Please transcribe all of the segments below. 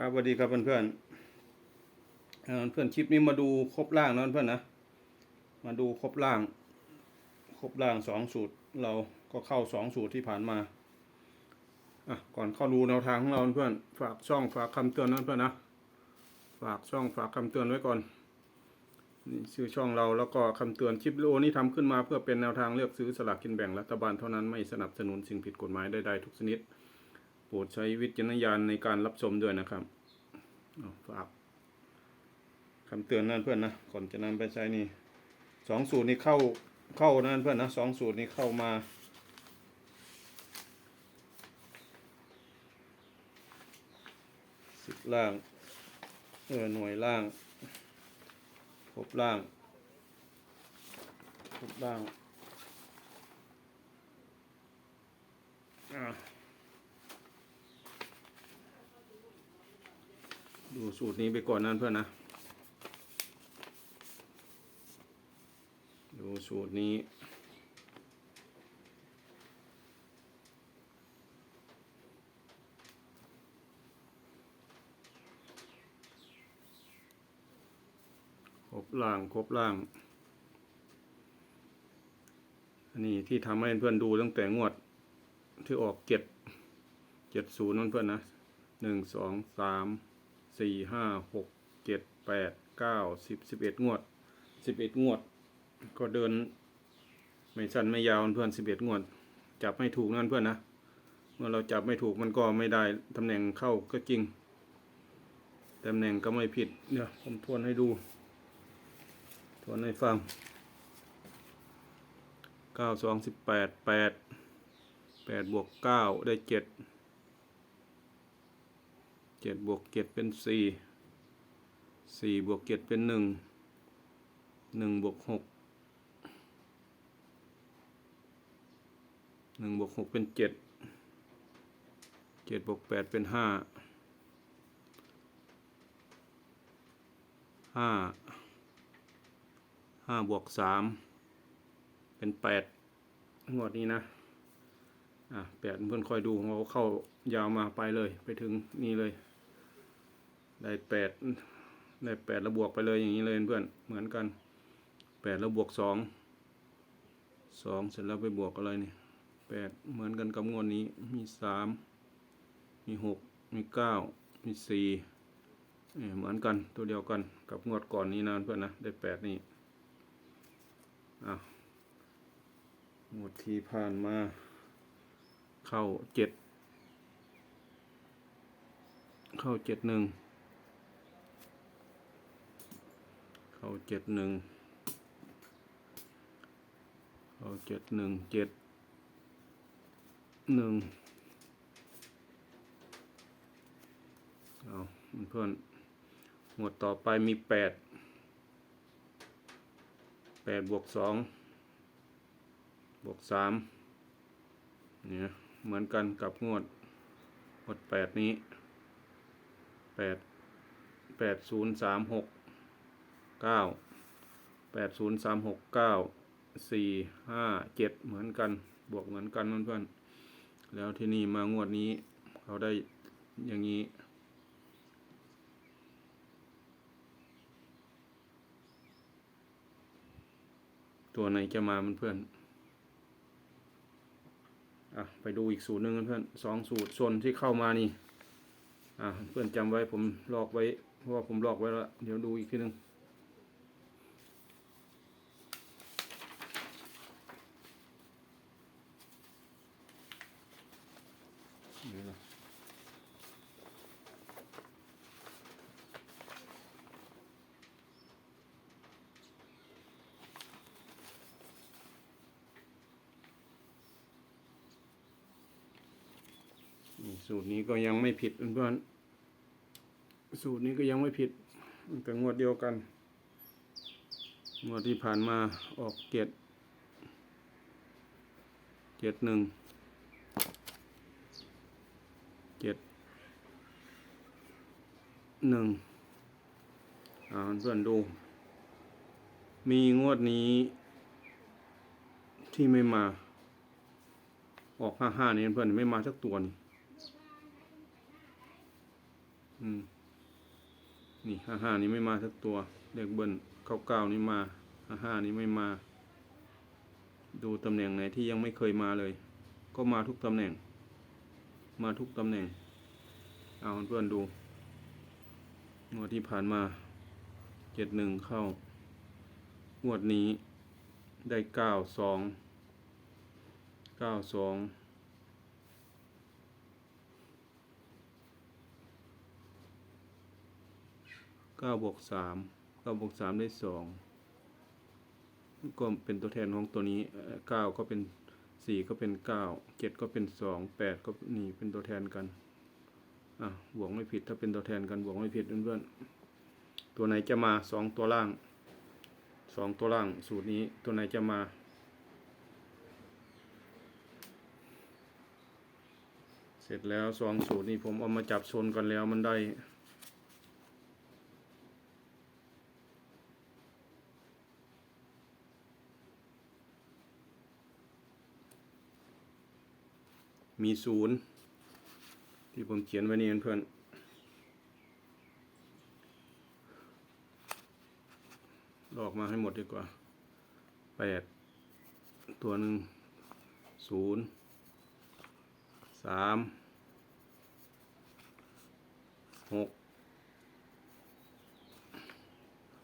ครับสวัสดีครับเพื่อนเพื่อนเพื่อนคลิปนี้มาดูครบล่างนะเพื่อนนะมาดูครบล่าง ครบล่างสองสูตรเราก็เข้าสองสูตรที่ผ่านมาอะก่อนเข้าดูแนวทางของเราเพื่อนฝากช่องฝากคำเตือนนะเพื่อนนะฝากช่องฝากคำเตือนไว้ก่อนนี่ชื่อช่องเราแล้วก็คำเตือนคลิปวิดีโอนี้ทำขึ้นมาเพื่อเป็นแนวทางเลือกซื้อสลากกินแบ่งรัฐบาลเท่านั้นไม่สนับสนุนสิ่งผิดกฎหมายใดๆทุกชนิดโปรดใช้วิจารณญาณในการรับชมด้วยนะครับ ฝากคำเตือนนั่นเพื่อนนะ ก่อนจะนำไปใช้นี่สองสูตรนี้เข้าเข้านั่นเพื่อนนะสองสูตรนี้เข้ามา สิบล่าง เออหน่วยล่างครบล่างครบล่างอ่า ดูสูตรนี้ไปก่อนนั่นเพื่อนนะ ดูสูตรนี้ ครบล่าง ครบล่าง อันนี้ที่ทำให้เพื่อนดูตั้งแต่งวดที่ออกเจ็ดเจ็ดศูนย์นั่นเพื่อนนะหนึ่งสองสาม สี่ห้าหกเจ็ดแปดเก้าสิบสิบเอ็ดงวดสิบเอ็ดงวด ก็เดิน ไม่สั้นไม่ยาวเพื่อนสิบเอ็ดงวด จับไม่ถูกนั่นเพื่อนนะเมื่อเราจับไม่ถูกมันก็ไม่ได้ตำแหน่งเข้าก็จริงตำแหน่งก็ไม่ผิดเดี๋ยวผมทวนให้ดู ทวนให้ฟังเก้าสองสิบแปดแปดแปดบวกเก้าได้เจ็ด เจ็ดบวกเจ็ดเป็นสี่สี่บวกเจ็ดเป็นหนึ่งหนึ่งบวกหกหนึ่งบวกหกเป็นเจ็ดเจ็ดบวกแปดเป็นห้าห้าห้าบวกสามเป็นแปดงวดนี้นะ อะแปดเพื่อนคอยดูเราเข้ายาวมาไปเลยไปถึงนี่เลย ได้แปดได้แปดแล้วบวกไปเลยอย่างนี้เลยเพื่อนเหมือนกันแปดแล้วบวกสองสองเสร็จแล้วไปบวกอะไรเนี่ยแปดเหมือนกันกับงวดนี้มีสามมีหกมีเก้ามีสี่เอ้ยเหมือนกันตัวเดียวกันกับงวดก่อนนี้นะเพื่อนนะได้แปดนี่อะงวดที่ผ่านมาเข้าเจ็ดเข้าเจ็ดหนึ่ง เข้าเจ็ดหนึ่งเข้าเจ็ดหนึ่งเจ็ดหนึ่งเอาเพื่อนหมวดต่อไปมีแปดแปดบวกสองบวกสามเนี่ยเหมือนกันกับงวดงวดแปดนี้แปดแปดศูนย์สามหก เก้าแปดศูนย์สามหกเก้าสี่ห้าเจ็ดเหมือนกัน บวกเหมือนกันเพื่อนๆแล้วที่นี่มางวดนี้เขาได้อย่างนี้ตัวไหนจะมาเพื่อนอะไปดูอีกสูตรหนึ่งเพื่อนสองสูตรส่วนที่เข้ามานี่ อะเพื่อนจำไว้ผมลอกไว้เพราะว่าผมลอกไว้แล้ว เดี๋ยวดูอีกทีหนึ่งนี่นะนี่สูตรนี้ ก็ยังไม่ผิดเพื่อนๆสูตรนี้ก็ยังไม่ผิดมันก็งวดเดียวกัน งวดที่ผ่านมาออกเจ็ดเจ็ดหนึ่งเจ็ดหนึ่งอ่าเพื่อนดู มีงวดนี้ที่ไม่มา ออกห้าห้านี่เพื่อนไม่มาสักตัวนี่ อืม นี่ห้าห้านี้ไม่มาสักตัว เลขเบิ้ลเก้าเก้านี้มาห้าห้านี้ไม่มา ดูตำแหน่งไหนที่ยังไม่เคยมาเลย ก็มาทุกตำแหน่ง มาทุกตำแหน่ง เอาเพื่อนดูงวดที่ผ่านมาเจ็ดหนึ่งเข้างวดนี้ได้เก้าสองเก้าสอง เก้าบวกสามเก้าบวกสามได้สองก็เป็นตัวแทนของตัวนี้เอ่อเก้าก็เป็นสี่ก็เป็นเก้าเจ็ดก็เป็นสองแปดก็นี่เป็นตัวแทนกัน อะบวกไม่ผิดถ้าเป็นตัวแทนกันบวกไม่ผิดเพื่อนๆ ตัวไหนจะมาสองตัวล่างสองตัวล่างสูตรนี้ตัวไหนจะมาเสร็จแล้วสองสูตรนี้ผมเอามาจับชนกันแล้วมันได้ มีศูนย์ที่ผมเขียนไว้นี่เพื่อนๆลอกมาให้หมดดีกว่าแปดตัวหนึ่งศูนย์สามหก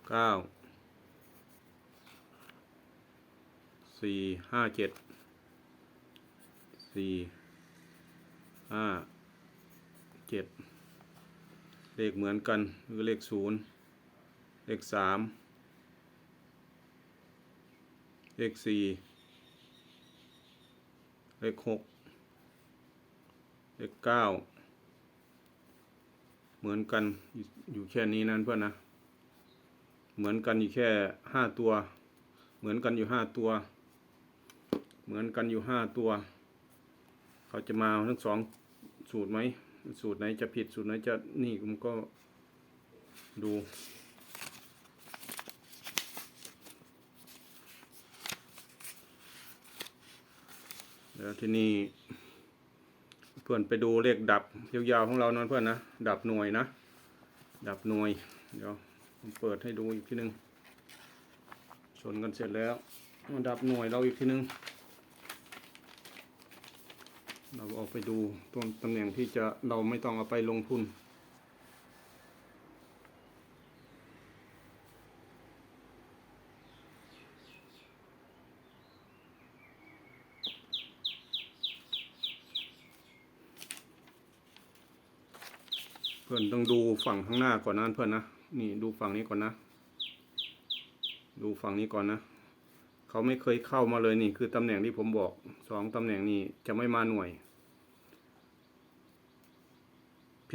เก้าสี่ห้าเจ็ดสี่ ห้าเจ็ดเลขเหมือนกันคือเลขศูนย์เลขสามเลขสี่เลขหกเลขเก้าเหมือนกันอยู่อยู่แค่นี้นั่นเพื่อนนะ เหมือนกันอยู่แค่ห้าตัว เหมือนกันอยู่ห้าตัว เหมือนกันอยู่ห้าตัว เขาจะมาทั้งสอง สูตรไหม สูตรไหนจะผิดสูตรไหนจะนี่ผมก็ดู แล้วที่นี่เพื่อนไปดูเลขดับยาวๆของเรานะเพื่อนนะ ดับหน่วยนะ ดับหน่วย เดี๋ยวผมเปิดให้ดูอีกทีนึงชนกันเสร็จแล้วมาดับหน่วยเราอีกทีนึง เราออกไปดูตัวตำแหน่งที่จะเราไม่ต้องเอาไปลงทุน เพื่อนต้องดูฝั่งข้างหน้าก่อนนะเพื่อนนะ นี่ดูฝั่งนี้ก่อนนะ ดูฝั่งนี้ก่อนนะเขาไม่เคยเข้ามาเลยนี่คือตำแหน่งที่ผมบอกสองตำแหน่งนี้จะไม่มาหน่วย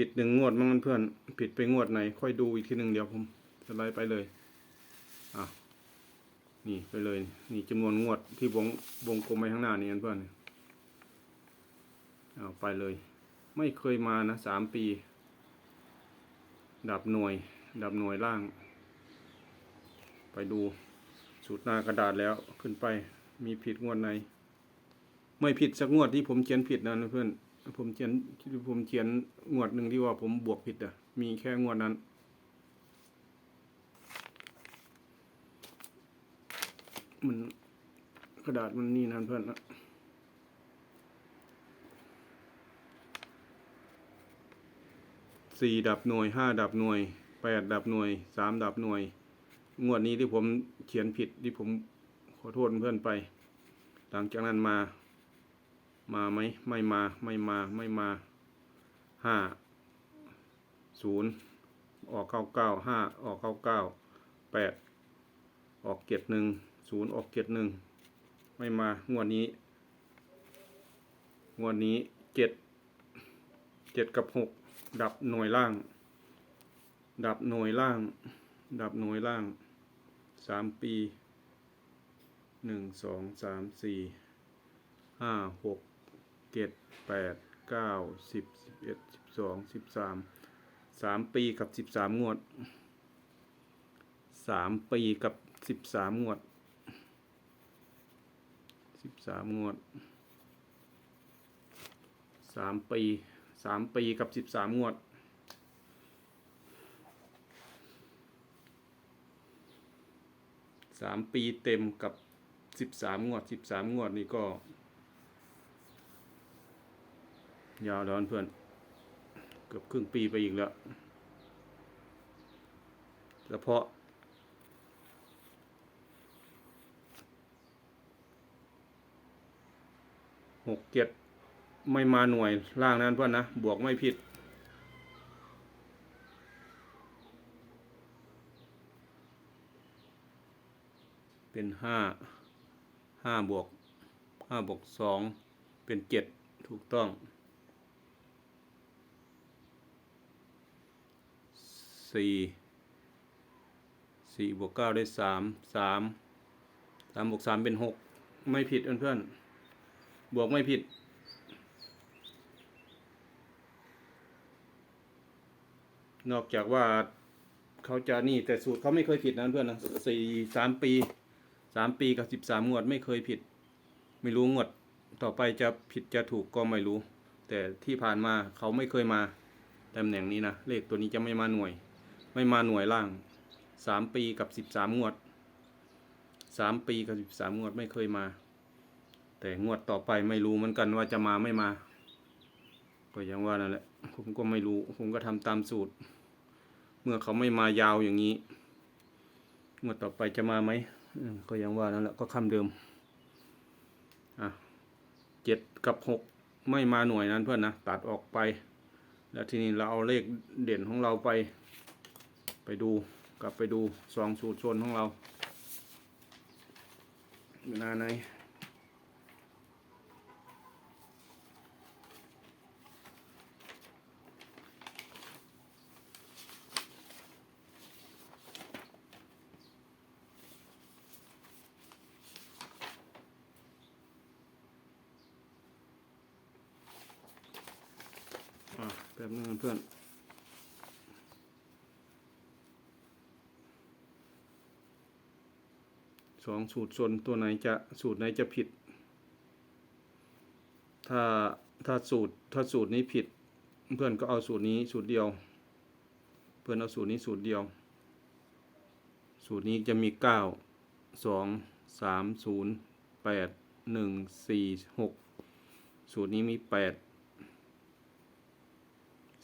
ผิดหนึ่งงวดมั้งเพื่อน ผิดไปงวดไหน ค่อยดูอีกทีหนึ่งเดี๋ยวผมสไลด์ไปเลย อะ นี่ไปเลย นี่จำนวนงวดที่วงวงกลมไปข้างหน้านี่เพื่อนเอาไปเลย ไม่เคยมานะสามปี ดับหน่วย ดับหน่วยล่าง ไปดูสูตรหน้ากระดาษแล้วขึ้นไป มีผิดงวดไหน ไม่ผิดสักงวดที่ผมเขียนผิดนะเพื่อน ผมเขียนผมเขียนงวดหนึ่งที่ว่าผมบวกผิดอะ มีแค่งวดนั้น มันกระดาษมันนี่นะเพื่อนนะสี่ดับหน่วยห้าดับหน่วยแปดดับหน่วยสามดับหน่วย งวดนี้ที่ผมเขียนผิดที่ผมขอโทษเพื่อนไป หลังจากนั้นมา มาไหมไม่มาไม่มาไม่มาห้าศูนย์ออกเก้าเก้าห้าออกเก้าเก้าแปดออกเกียรหนึ่งศูนย์ออกเกียรหนึ่งไม่มางวดนี้ งวดนี้เจ็ดเจ็ดกับหกดับหน่วยล่าง ดับหน่วยล่าง ดับหน่วยล่างสามปีหนึ่งสองสามสี่ห้าหก เจ็ดแปดเก้าสิบสิบเอ็ดสิบสองสิบสามสามปีกับสิบสามงวดสามปีกับสิบสามงวดสิบสามงวดสามปีสามปีกับสิบสามงวดสามปีเต็มกับสิบสามงวดสิบสามงวดนี่ก็ ยาวแล้วเพื่อน เกือบครึ่งปีไปอีกแล้วเฉพาะหกเจ็ดไม่มาหน่วยล่างนั้นเพื่อนนะ บวกไม่ผิดเป็นห้าห้าบวกห้าบวกสองเป็นเจ็ดถูกต้อง สี่สี่บวกเก้าได้สามสามสามบวกสามเป็นหกไม่ผิดเพื่อนๆบวกไม่ผิดนอกจากว่าเขาจะนี่แต่สูตรเขาไม่เคยผิดนะเพื่อนนะสี่สามปีสามปีกับสิบสามงวดไม่เคยผิด ไม่รู้งวด ต่อไปจะผิดจะถูกก็ไม่รู้ แต่ที่ผ่านมาเขาไม่เคยมาตำแหน่งนี้นะ เลขตัวนี้จะไม่มาหน่วย ไม่มาหน่วยล่างสามปีกับสิบสามงวดสามปีกับสิบสามงวดไม่เคยมา แต่งวดต่อไปไม่รู้เหมือนกันว่าจะมาไม่มา ก็ย่างว่านั่นแหละ ผมก็ไม่รู้ ผมก็ทำตามสูตร เมื่อเขาไม่มายาวอย่างนี้ งวดต่อไปจะมาไหมก็ย่างว่านั่นแหละก็คำเดิมอะเจ็ดกับหกไม่มาหน่วยนั้นเพื่อนนะตัดออกไป แล้วทีนี้เราเอาเลขเด่นของเราไป ไปดูกลับไปดูสองสูตรชนของเราหน้าไหนแป๊บนึงเพื่อน องสูตรชนตัวไหนจะสูตรไหนจะผิด ถ้าถ้าสูตรถ้าสูตรนี้ผิด เพื่อนก็เอาสูตรนี้สูตรเดียว เพื่อนเอาสูตรนี้สูตรเดียว สูตรนี้จะมีเก้าสองสามศูนย์แปดหนึ่งสี่หกสูตรนี้มีแปด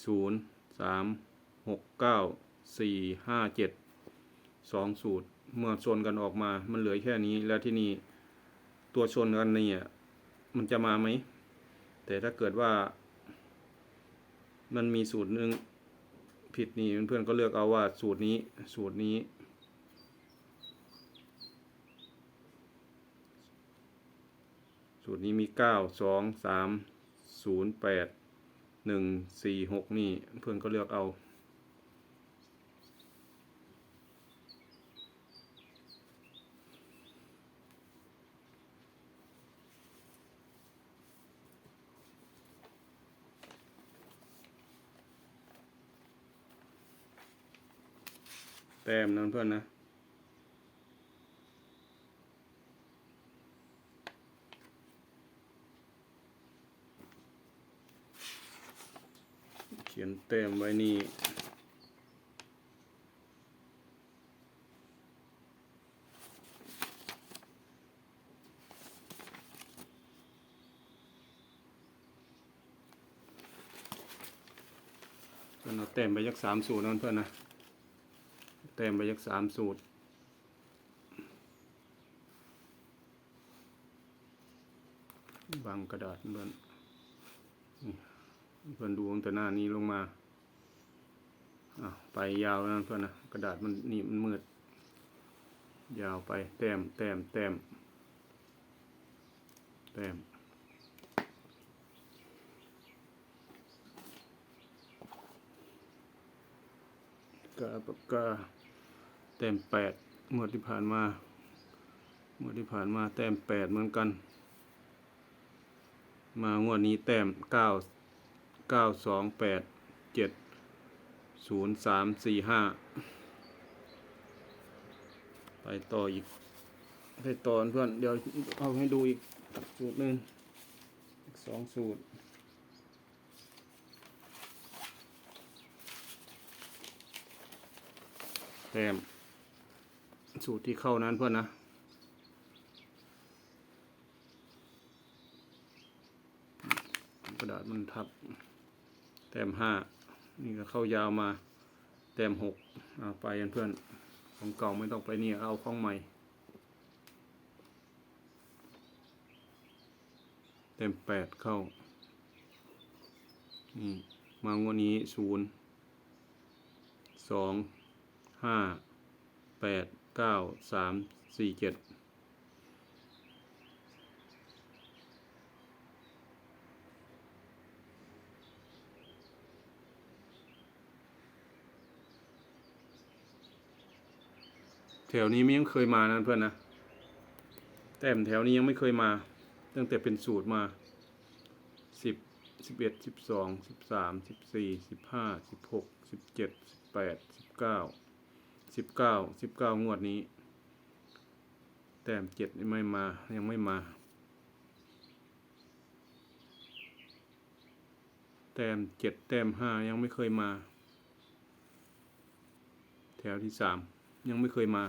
ศูนย์สามหกเก้าสี่ห้าเจ็ดสองสูตร เมื่อชนกันออกมา มันเหลือแค่นี้ แล้วที่นี่ตัวชนกันเนี่ยมันจะมาไหม แต่ถ้าเกิดว่า มันมีสูตรหนึ่งผิดนี่เพื่อนๆก็เลือกเอาว่าสูตรนี้สูตรนี้ สูตรนี้มีเก้าสองสามศูนย์แปดหนึ่งสี่หกนี่เพื่อนก็เลือกเอา แต้มนั้นเพื่อนนะเขียนแต้มไว้นี่เพื่อนเอาแต้มไปยักสามสูตรนั่นเพื่อนนะ แต้มไปยักสามสูตร บางกระดาษเพื่อนนี่เพื่อนดูตั้งแต่หน้านี้ลงมาอะไปยาวแล้วนะเพื่อนนะกระดาษมันนี่มันมืด ยาวไปแต้มแต้มแต้มแต้มกาปากกา แต้มแปดงวดที่ผ่านมางวดที่ผ่านมาแต้มแปดเหมือนกัน มางวดนี้แต้มเก้าเก้าสองแปดเจ็ดศูนย์สามสี่ห้าไปต่ออีกไปต่อเพื่อนเดี๋ยวเอาให้ดูอีกสูตรหนึ่งอีกสองสูตรแต้ม สูตรที่เข้านั้นเพื่อนนะกระดาษมันทับ แต้มห้านี่ก็เข้ายาวมา แต้มหกเอาไปกันเพื่อน ของเก่าไม่ต้องไปนี่เอาของใหม่แต้มแปดเข้า นี่ มางวดนี้ศูนย์สองห้าแปด เก้าสามสี่เจ็ดแถวนี้ไม่ยังเคยมานะเพื่อนนะ แต้มแถวนี้ยังไม่เคยมา ตั้งแต่เป็นสูตรมาสิบสิบเอ็ดสิบสองสิบสามสิบสี่สิบห้าสิบหกสิบเจ็ดสิบแปดสิบเก้า สิบเก้าสิบเก้างวดนี้ แต้มเจ็ดไม่มา ยังไม่มา แต้มเจ็ดแต้มห้ายังไม่เคยมา แถวที่สามยังไม่เคยมา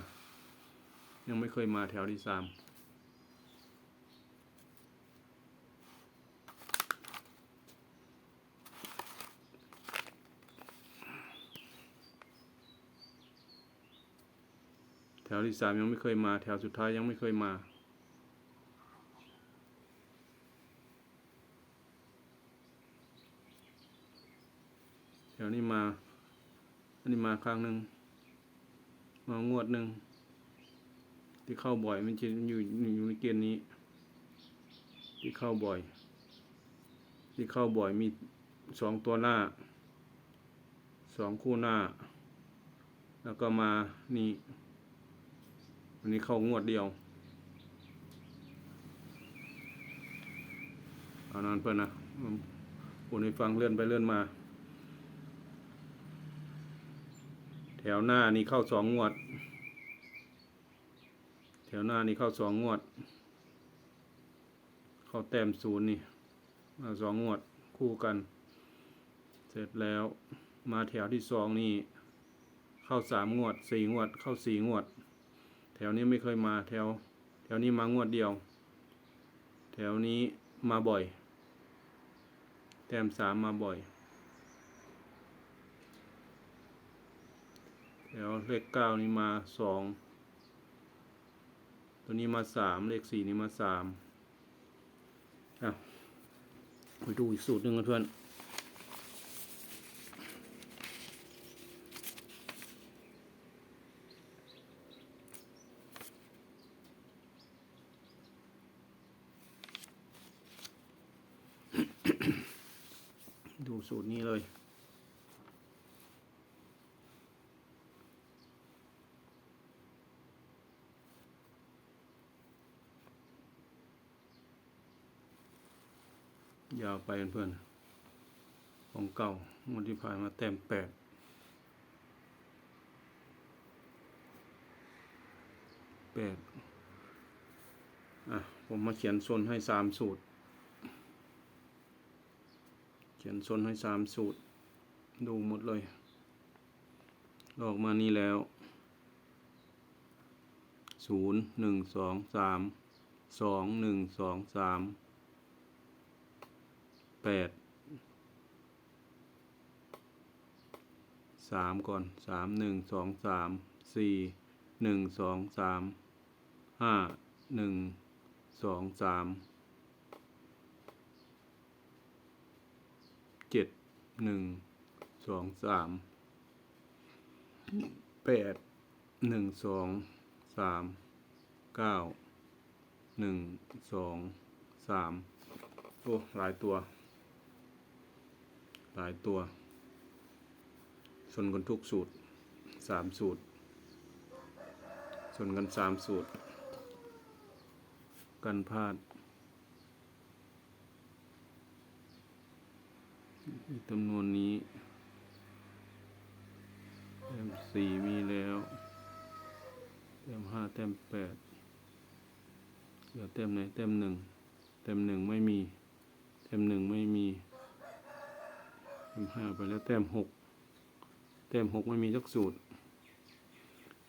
ยังไม่เคยมาแถวที่สาม แถวที่สามยังไม่เคยมา แถวสุดท้ายยังไม่เคยมา แถวนี้มา อันนี้มาครั้งหนึ่งมางวดหนึ่งที่เข้าบ่อยมันจะอยู่อยู่ในเกณฑ์นี้ ที่เข้าบ่อย ที่เข้าบ่อยมีสองตัวหน้าสองคู่หน้า แล้วก็มานี่ อันนี้เข้างวดเดียวเอานานเพื่อนนะพูดให้ฟังเลื่อนไปเลื่อนมา แถวหน้านี่เข้าสองงวด แถวหน้านี่เข้าสองงวด เข้าแต้มศูนย์นี่มาสองงวดคู่กัน เสร็จแล้วมาแถวที่สองนี่ เข้าสามงวดสี่งวด เข้าสี่งวด แถวนี้ไม่เคยมา แถว แถวนี้มางวดเดียว แถวนี้มาบ่อย แต้มสามมาบ่อย แถวเลขเก้านี่มาสอง ตัวนี้มาสาม เลขสี่นี่มาสามอะไปดูอีกสูตรหนึ่งกันเพื่อน ดู สูตรนี้เลย ยาวไปเพื่อนๆของเก่างวดที่ผ่านมาแต้มแปดแปดอะ ผมมาเขียนโซนให้สามสูตร เขียนโซนให้สามสูตร ดูหมดเลยออกมานี่แล้วศูนย์หนึ่งสองสามสองหนึ่งสองสามแปดสามก่อนสามหนึ่งสองสามสี่หนึ่งสองสามห้าหนึ่งสองสามเจ็ด หนึ่งสองสามแปดหนึ่งสองสามเก้าหนึ่งสองสามโอ้หลายตัว หลายตัวชนกันทุกสูตรสามสูตรชนกันสามสูตร กันพลาด จำนวนนี้ แต้มสี่มีแล้ว แต้มห้าแต้มแปดเหลือแต้มไหนแต้มหนึ่งแต้มหนึ่งไม่มี แต้มหนึ่งไม่มี แต้มห้าไปแล้วแต้มหกแต้มหกไม่มีสักสูตร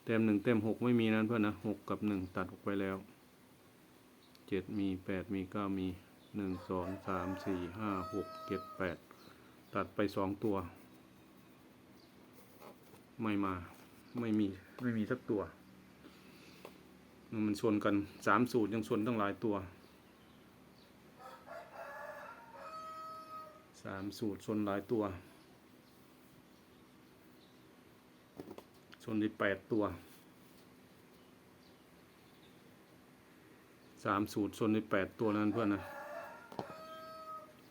แต้มหนึ่งแต้มหกไม่มีนั้นเพื่อนนะหกกับหนึ่งตัดออกไปแล้วเจ็ดมีแปดมีเก้ามีหนึ่งสองสามสี่ห้าหกเจ็ดแปด ตัดไปสองตัว ไม่มาไม่มีไม่มีสักตัว มันชนกันสามสูตรยังชนตั้งหลายตัวสามสูตรชนหลายตัวชนได้แปดตัวสามสูตรชนได้แปดตัวนั้นเพื่อนนะ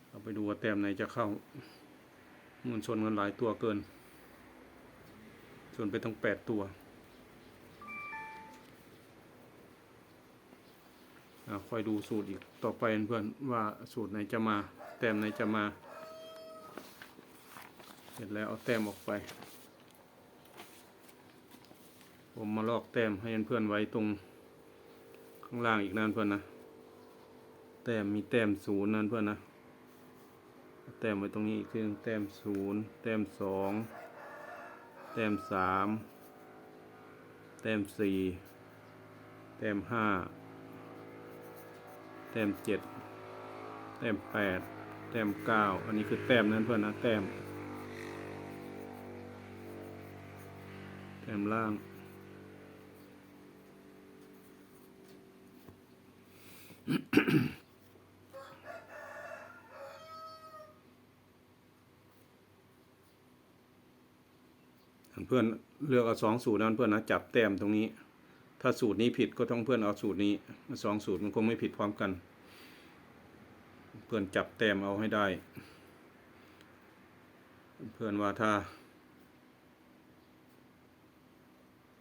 เราไปดูว่าแต้มไหนจะเข้า มันชนกันหลายตัวเกิน ชนไปตั้งแปดตัวค่อยดูสูตรอีกต่อไปเพื่อนว่าสูตรไหนจะมา แต้มไหนจะมา เสร็จแล้วเอาแต้มออกไป ผมมาลอกแต้มให้เพื่อนไว้ตรงข้างล่างอีกนั่นเพื่อนนะ แต้มมีแต้มศูนย์นั่นเพื่อนนะ แต้มไว้ตรงนี้อีกทีนึ่งแต้มศูนย์แต้มสองแต้มสามแต้มสี่แต้มห้าแต้มเจ็ดแต้มแปดแต้มเก้าอันนี้คือแต้มนั้นเพื่อนนะแต้ม แต้มล่าง เพื่อนเลือกเอาสองสูตรนั้นเพื่อนนะจับแต้มตรงนี้ ถ้าสูตรนี้ผิดก็ต้องเพื่อนเอาสูตรนี้สองสูตรมันคงไม่ผิดพร้อมกัน เพื่อนจับแต้มเอาให้ได้ เพื่อนว่าถ้า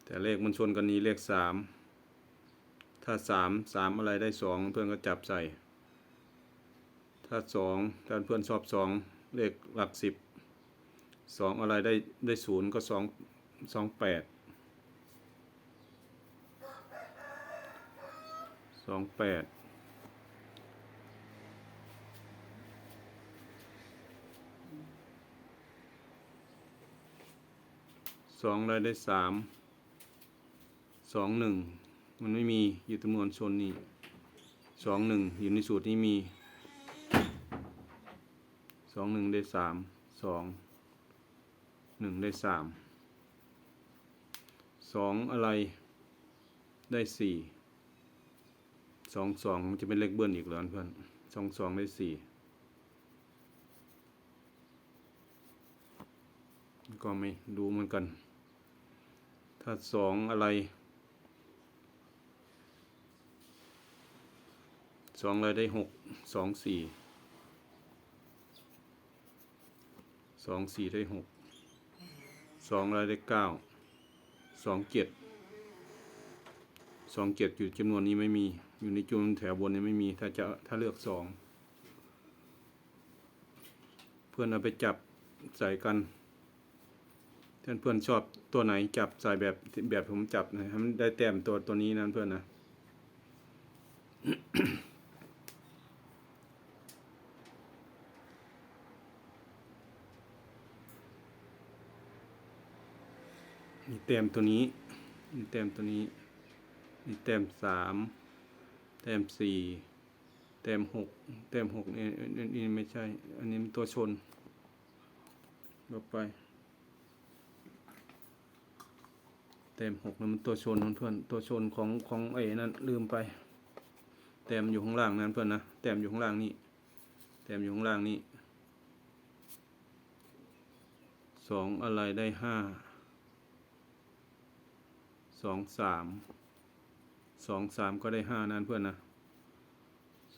แต่เลขมันชนกันนี้เลขสามถ้าสามสามอะไรได้สองเพื่อนก็จับใส่ ถ้าสองถ้าเพื่อนชอบสองเลขหลักสิบ สองอะไรได้ได้ศูนย์ก็สองสองแปดสองแปดสองอะไรได้สามสองหนึ่งมันไม่มีอยู่จำนวนชนนี่สองหนึ่งอยู่ในสูตรนี้มีสองหนึ่งได้สามสอง หนึ่งได้สามสองอะไรได้สี่สองสองจะเป็นเลขเบิ้ลอีกแล้วเพื่อนสองสองได้สี่ก็ไม่ดูเหมือนกัน ถ้าสองอะไรสองอะไรได้หกสองสี่สองสี่ได้หก สองร้อยได้เก้าสองเจ็ดสองเจ็ดอยู่จำนวนนี้ไม่มี อยู่ในจำนวนแถวบนนี้ไม่มี ถ้าจะถ้าเลือกสองเพื่อนเอาไปจับใส่กันเพื่อนเพื่อนชอบตัวไหนจับใส่แบบแบบผมจับนะให้มันได้แต้มตัวตัวนี้นั้นเพื่อนนะ แต้มตัวนี้นี่แต้มตัวนี้นี่แต้มสามแต้มสี่แต้มหกแต้มหกนี่นี่นี่ไม่ใช่ อันนี้ตัวชนลบไปแต้มหกนั่นมันตัวชนเพื่อนๆตัวชนของของไอ้นั่นลืมไปแต้มอยู่ข้างล่างนั่นเพื่อนนะแต้มอยู่ข้างล่างนี่แต้มอยู่ข้างล่างนี่สองอะไรได้ห้า สองสามสองสามก็ได้ห้านั่นเพื่อนนะ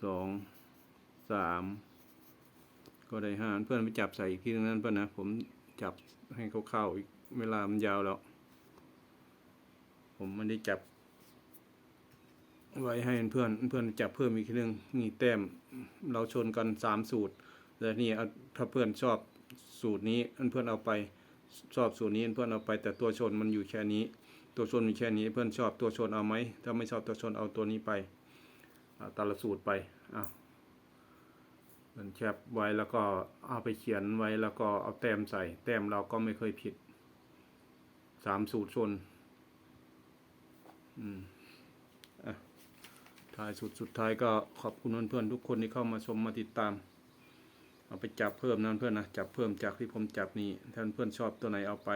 สองสามก็ได้ห้าเพื่อนไปจับใส่อีกทีนึงนั่นเพื่อนนะผมจับให้เขาเข้าอีกเวลามันยาวแล้ว ผมไม่ได้จับ ไว้ให้เพื่อนเพื่อนจับเพิ่มอีกทีนึงนี่แต้มเราชนกันสามสูตรแล้วนี่ถ้าเพื่อนชอบสูตรนี้เพื่อนเอาไปชอบสูตรนี้เพื่อนเอาไป แต่ตัวชนมันอยู่แค่นี้ ตัวชนมีแค่นี้เพื่อนชอบตัวชนเอาไหมถ้าไม่ชอบตัวชนเอาตัวนี้ไปตาละสูตรไปอะเพื่อนแคปไว้แล้วก็เอาไปเขียนไว้แล้วก็เอาแต้มใส่ แต้มเราก็ไม่เคยผิดสามสูตรชนอืมอะท้ายสุดสุดท้ายก็ขอบคุณเพื่อนๆทุกคนที่เข้ามาชมมาติดตาม เอาไปจับเพิ่มนะเพื่อนนะจับเพิ่มจากที่ผมจับนี่ถ้าเพื่อนชอบตัวไหนเอาไป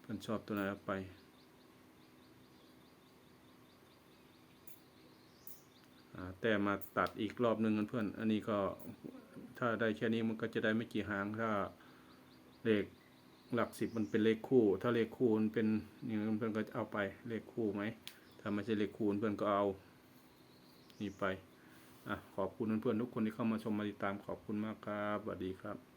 เพื่อนชอบตัวไหนเอาไป อ่า แต่มาตัดอีกรอบหนึ่งเพื่อน อันนี้ก็ถ้าได้แค่นี้มันก็จะได้ไม่กี่หางถ้าเลขหลักสิบมันเป็นเลขคู่ ถ้าเลขคู่มันเป็นอย่างนั้เพื่อนก็เอาไปเลขคู่ไหมถ้าไม่ใช่เลขคูณเพื่อนก็เอา นี่ไปอะขอบคุณเพื่อนๆทุกคนที่เข้ามาชมมาติดตามขอบคุณมากครับสวัสดีครับ